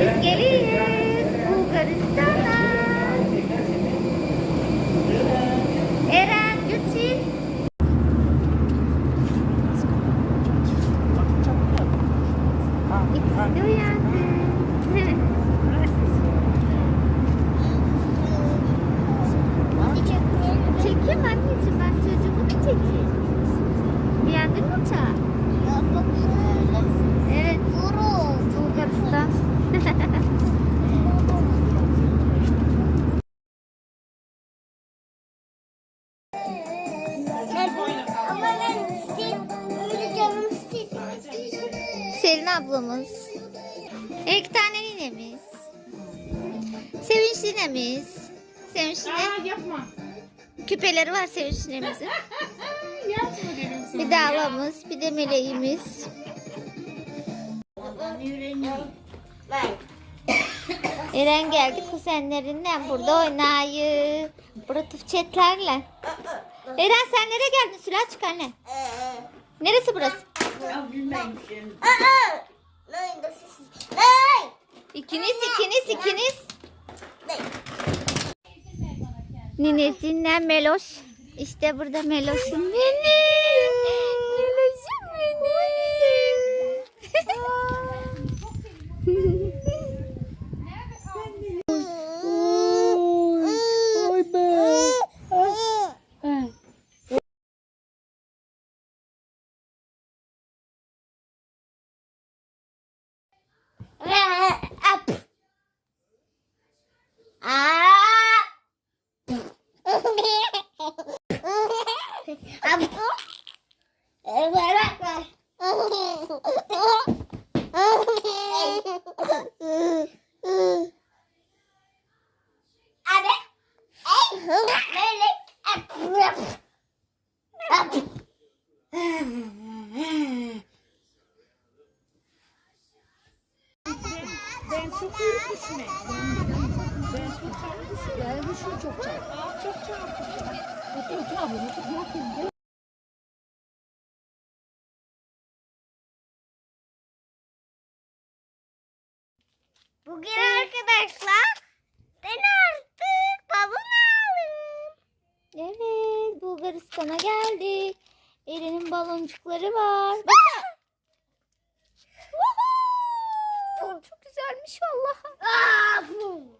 Biz geliyoruz Bulgaristan'a. Eren, Gülçin. İkisi de uyandı. Selin ablamız. İki tane ninemiz. Sevinç ninemiz. Sevinç nine. Aa yapma. Küpeleri var Sevinç ninemizin. Yapma dedim sana. Bir de ablamız, bir de meleğimiz. Eren geldi kuzenlerinden burada oynayı. Burada tüfçetlerle. Eren sen nereye geldin? Silah çık anne. Neresi burası? İkiniz, ikiniz, ikiniz. Ninesinden Meloş. İşte burada Meloş'um benim. Ben çok iyi düşünüyorum. Ben çok düşünüyorum. Ben düşünüyorum çok. Aa, çok çabuk. Otur otur ablam otur. Bırak beni. Bugün arkadaşlar ben artık bavul aldım. Evet Bulgaristan'a geldik. Eren'in baloncukları var. Bakın. Çok güzelmiş vallahi.